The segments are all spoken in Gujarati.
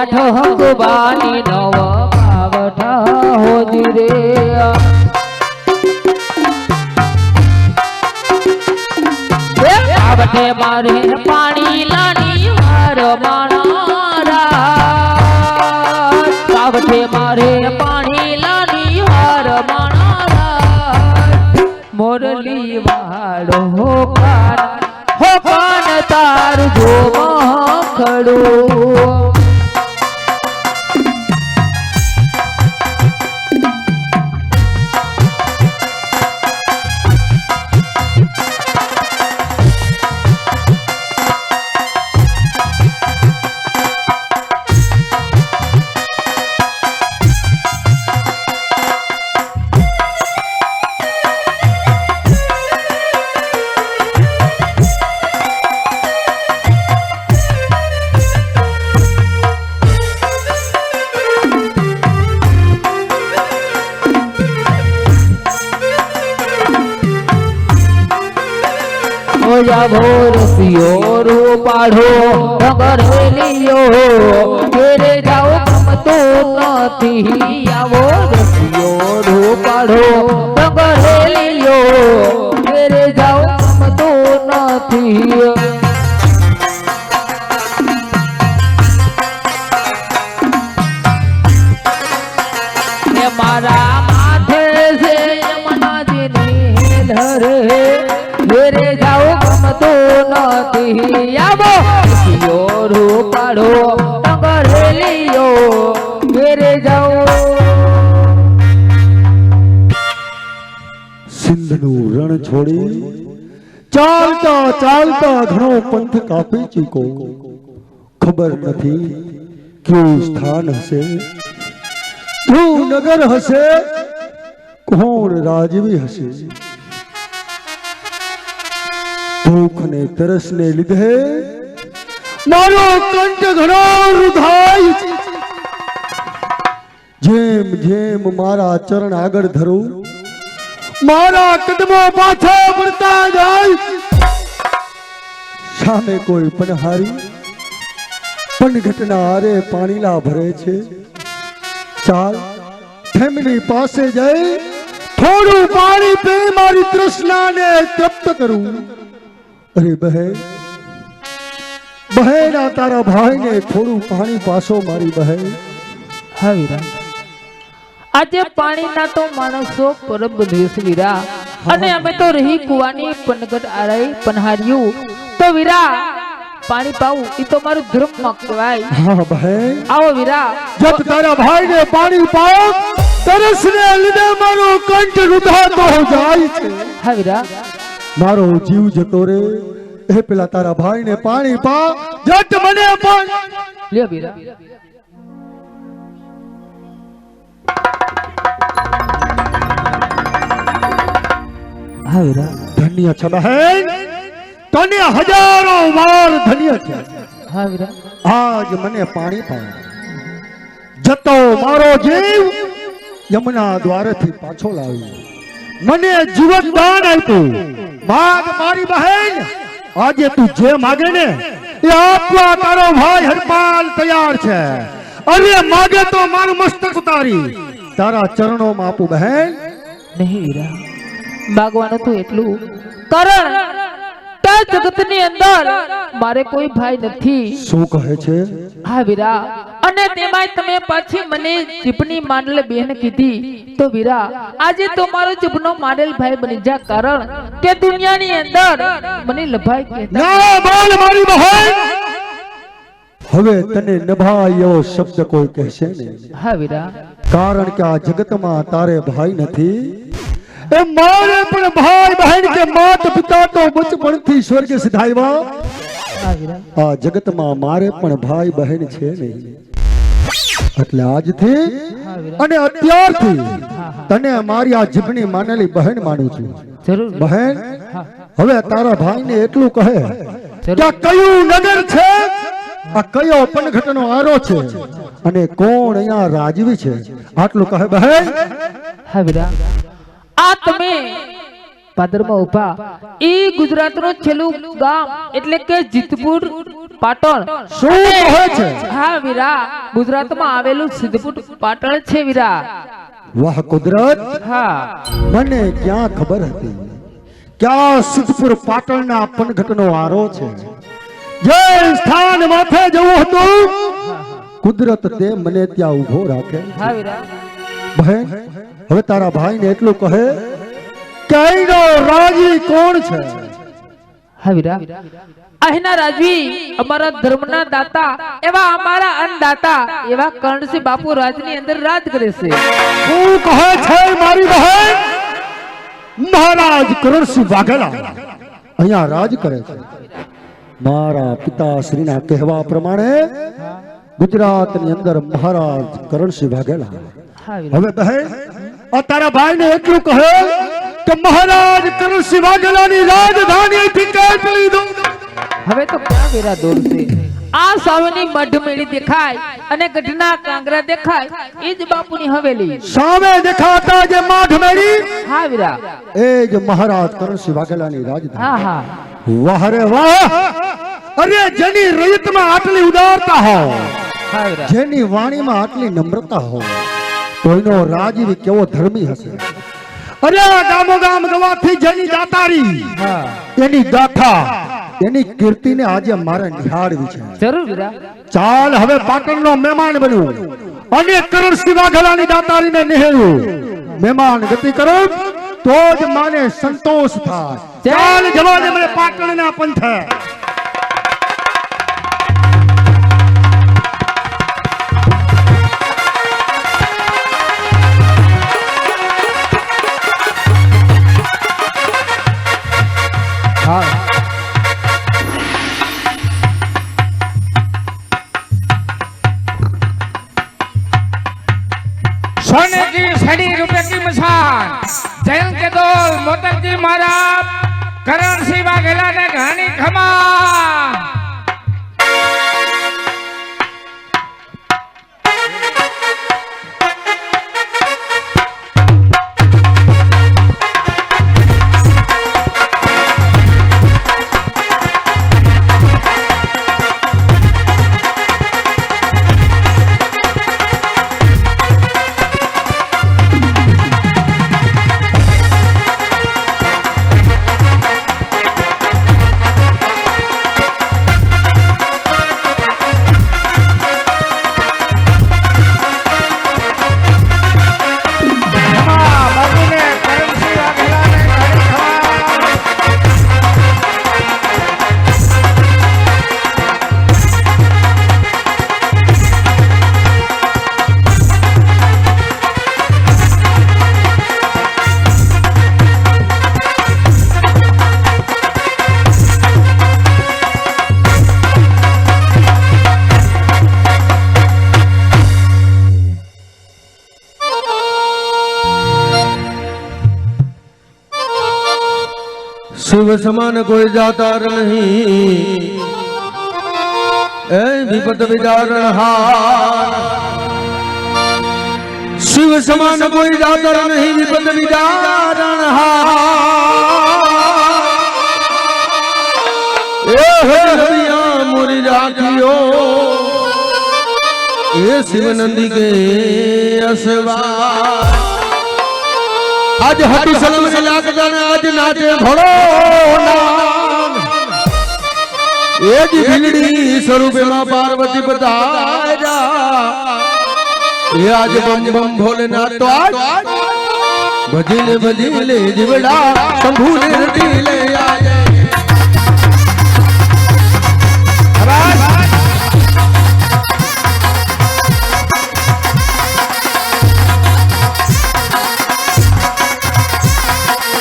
આઠ હંગબાની નવ પાવઠા હોજી રે. પાવઠે મારે પાણી લાની વાર માણારા. પાવઠે મારે પાણી લાની વાર માણારા. મોરલી વાળો કાન હો કાન તાર જો ખડું. ભોરસિયો પાડો, ડગર હેલિયો ઘેરે જાઓ ગમતો નથી. આવો રસિયો રૂપાઢો ડગર હેલિયો ઘેરે જાઓ ગમતો નથી. સિંધનું રણ છોડી ચાલતા ચાલતા ઘણો પંથ કાપી ચૂકો ખબર નથી કયું સ્થાન હશે? નગર હશે? કોણ રાજવી હશે? ભૂખ ને તરસ ને લીધે મારો કંઠ ઘણો રૂધાય. જેમ જેમ મારા ચરણ આગળ ધરું મારા કદમો પાછા પડતા જાય. સામે કોઈ પનહારી પનઘટના આરે પાણીલા ભરે છે. ચાલ ફેમિલી પાસે જઈ, થોડું પાણી પી, મારી તૃષ્ણાને તૃપ્ત કરું. અરે બહેન બહેન આ તારા ભાઈને થોડું પાણી પાસો મારી બહેન હા વીરા આજે પાણીના તો માણસો પરબ દિવસ વીરા. અને અમે તો રહી કુવાની પનગટ આરાઈ પનહાર્યું. તો વીરા પાણી પાવું એ તો મારું ધર્મ કહેવાય. હા બહેન આવો વીરા. જબ તારા ભાઈને પાણી પાવ તરસ ને લીધે મારો કંઠ રુધાતો જાય છે. હા વીરા. મારો જીવ જતો રે એ પેલા તારા ભાઈને પાણી પા જટ મને પણ. લ્યો વીરા. હા વીરા ધન્ય છે બહેન તને હજારો વાર ધન્ય છે. હા વીરા આજ મને પાણી પા જતો મારો જીવ યમુના દ્વારેથી પાછો લાવી મને જીવન દાન આપ્યું. માગ મારી બહેન આજે તું જે માગે ને એ આપવા તારો ભાઈ હરપાલ તૈયાર છે. અરે માગે તો મારું મસ્તક ઉતારી. તારા ચરણોમાં આપું બહેન. નહીં વીરા માગવાનું તો એટલું. કારણ તા જગતની અંદર મારે કોઈ ભાઈ નથી. શું કહે છે? હા વીરા. અને તેમાંય તમે પાછી મને જીભની માંડલ બેન કીધી. તો વીરા આજે તો મારો જીભનો માંડલ ભાઈ બની જા કારણ કે દુનિયાની અંદર મને લભાઈ કહેતા ના બોલ મારી બહેન. હવે તને નભાય એવો શબ્દ કોઈ કહેશે નહીં. હા વીરા. કારણ કે આ જગતમાં તારે ભાઈ નથી. એ મારે પણ ભાઈ બહેન કે માત પિતા તો બચપણથી સ્વર્ગ સિધાવ્યા આ જગતમાં મારે પણ ભાઈ બહેન છે નહીં. એટલે આજથી અને અત્યારથી તને મારી આ જીભની માનેલી બહેન માનું છું. જરૂર. બહેન હવે તારા ભાઈને એટલું કહે. કે કયું નગર છે? આ કયો પનઘટનો આરો છે? અને કોણ અહીંયા રાજવી છે? આટલું કહે બહેન હા વિરા આ તમે પાદરમાં ઊભા એ ગુજરાતનું છેલ્લું ગામ એટલે કે જીતપુર પાટણ. શું કહે છે? હા વીરા ગુજરાતમાં આવેલું સિદ્ધપુર પાટણ છે વીરા. વાહ કુદરત. હા. મને ક્યાં ખબર હતી? ક્યાં સિદ્ધપુર પાટણના પનઘટનો આરો છે? જે સ્થાન માથે જવું હતું. કુદરત તે મને ત્યાં ઊભો રાખે. બહેન હવે તારા ભાઈને એટલું કહે કે અહીંનો રાજી કોણ છે? હા વીરા અહીંના રાજવી અમારા ધર્મના દાતા એવા અમારા અન્નદાતા એવા કર્ણસિંહ બાપુ રાજની અંદર રાજ કરે છે. હું કહે છે મારી બહેન મહારાજ કરણસિંહ વાઘેલા અહીંયા રાજ કરે છે. મારા પિતાશ્રીના કહેવા પ્રમાણે ગુજરાતની અંદર મહારાજ કરણસિંહ વાઘેલા. હવે બહેન આ તારા ભાઈને એટલું કહે કે મહારાજ કરણસિંહ વાઘેલાની રાજધાની હવે તો ક્યાં વેરા દોર છે આ સામેની મઢમેળી દેખાય અને ગઢના કાંગરા દેખાય. એ જ બાપુની હવેલી. સામે દેખાતા જે મઢ મેળી હા વીરા. એ જ મહારાજ કરણસિંહ વાઘેલાની રાજધાની. હા હા. વાહ રે વાહ! અરે જેની રયતમાં આટલી ઉદારતા હો જેની વાણીમાં આટલી નમ્રતા હો કોઈનો રાજવી કેવો ધર્મી હશે? અરે ગામો ગામ ગવાથી જેની દાતારી એની ગાથા એની કીર્તિને આજે મારે નિહાળવી છે. જરૂર ચાલ હવે પાટણનો મહેમાન બન્યું. અને કરણ સિવાઘલાની દાતારીને નિહાળ્યું. મહેમાન ગતિ કરો તો જ માને સંતોષ થાય. ચાલ જવા દે મને પાટણના પંથે. છડી રૂપે કી મસાન જયંત દોલ મોતરજી મહારાજ કરણ સિંહ વાઘેલા ને ઘાણી ખમા શિવ સમાન કોઈ જાતાર નહીં. એ વિપત વિદારણ હાર. શિવ સમાન કોઈ જાતર નહીં વિપત વિદારણ હાર. એ હરિયા મોરી રાખ્યો એ શિવ નંદી કે અસવાર. આજ હતું સલમ લાગતા ને આજ નાચે ભણો. એ જ ભીલડી સ્વરૂપે માં પાર્વતી બતાવ્યા એ આજ બમ બમ ભોલેનાથ તો આજ. ભજીલે ભજીલે જીવડા શંભુ ને રટીલે આજે.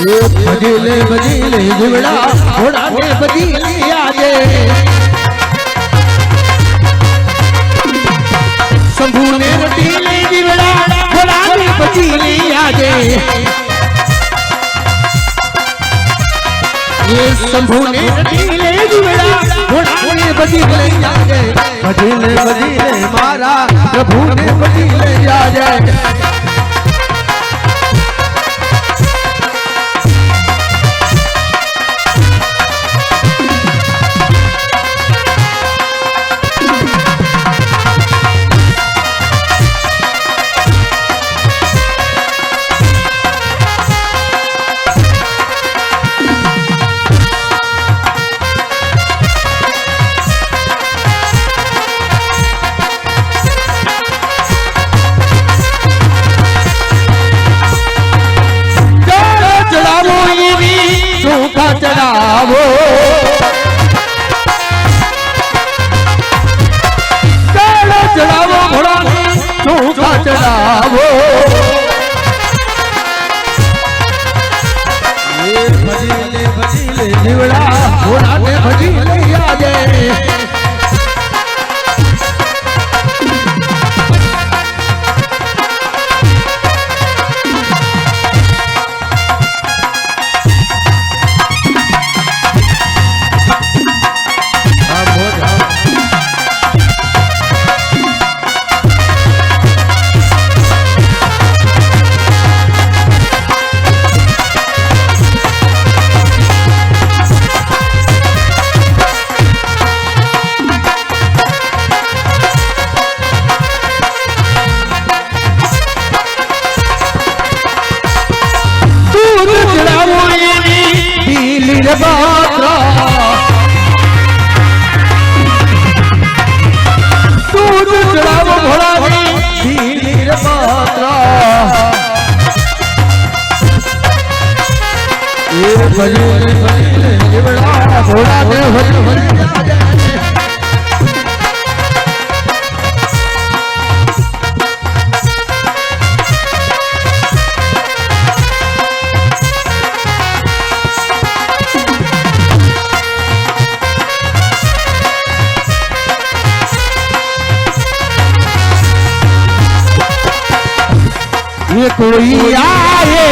ભજીલે ભજીલે જીવડા ઘોડા ને ભજીલે આજે શંભુ ને રટીલે જીવડા ઘોડા ને ભજીલે આજે એ શંભુ ને રટીલે જીવડા ઘોડા ને ભજીલે આજે ભજીલે ભજીલે મારા પ્રભુ ને ભજીલે આજે ઘોડા દે ભજન ભજન ये कोई आए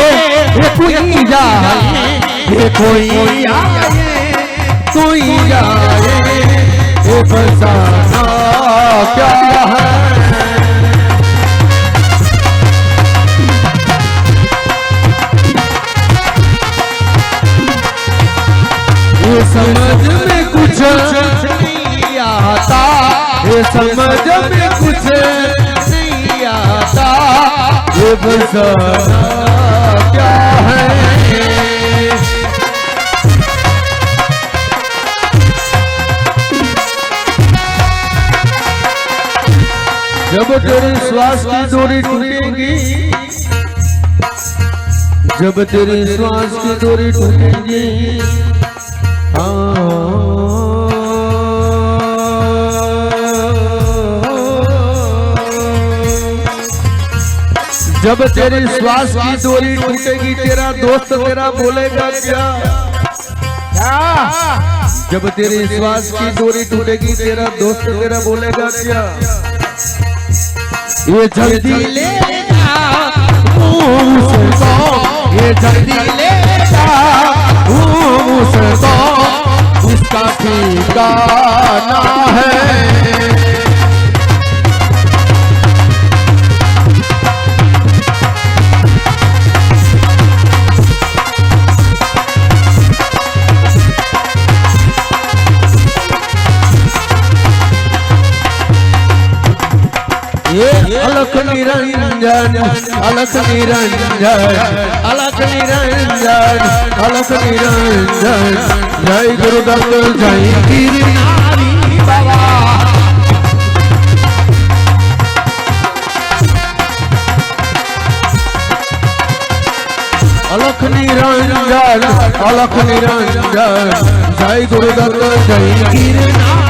ये कोई जाए ये कोई आए कोई जाए ये फसाना क्या है ये समझ में कुछ नहीं आता ये समझ में कुछ नहीं आता ये बसाना जब तेरे श्वास की डोरी टूटेगी। जब तेरी श्वास की डोरी टूटेगी। जब तेरी श्वास की डोरी टूटेगी, तेरा दोस्त तेरा बोलेगा, क्या? जब तेरी श्वास की डोरी टूटेगी, तेरा दोस्त तेरा बोलेगा, क्या? ये जल्दी ले जा मुझको ये जल्दी ले जा मुझको उसका ठिकाना है અલખ નિરંજન અલખ નિરંજન અલખ નિરંજન. જય ગુરુદત્ત જય ગિરનારી બાબા અલખ નિરંજન અલખ નિરંજન. જય ગુરુદત્ત જય ગિરનાર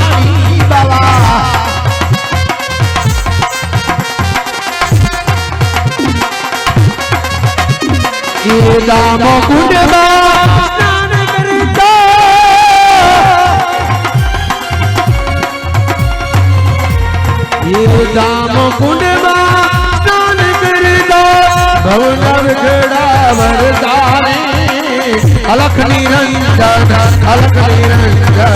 શ્રી રામ કુંડમાં સ્નાન કરતા રામ કુંડમાં સ્નાન કરતા ભવનવ ખેડા વરદાની અલખ નિરંજન અલખ નિરંજન જય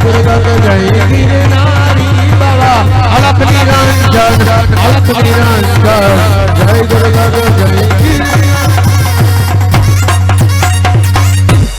ગુરુદત્ત જય ગિરનારી બાબા અલખ નિરંજન અલખ નિરંજન જય ગુરુદત્ત જય ગિરનારી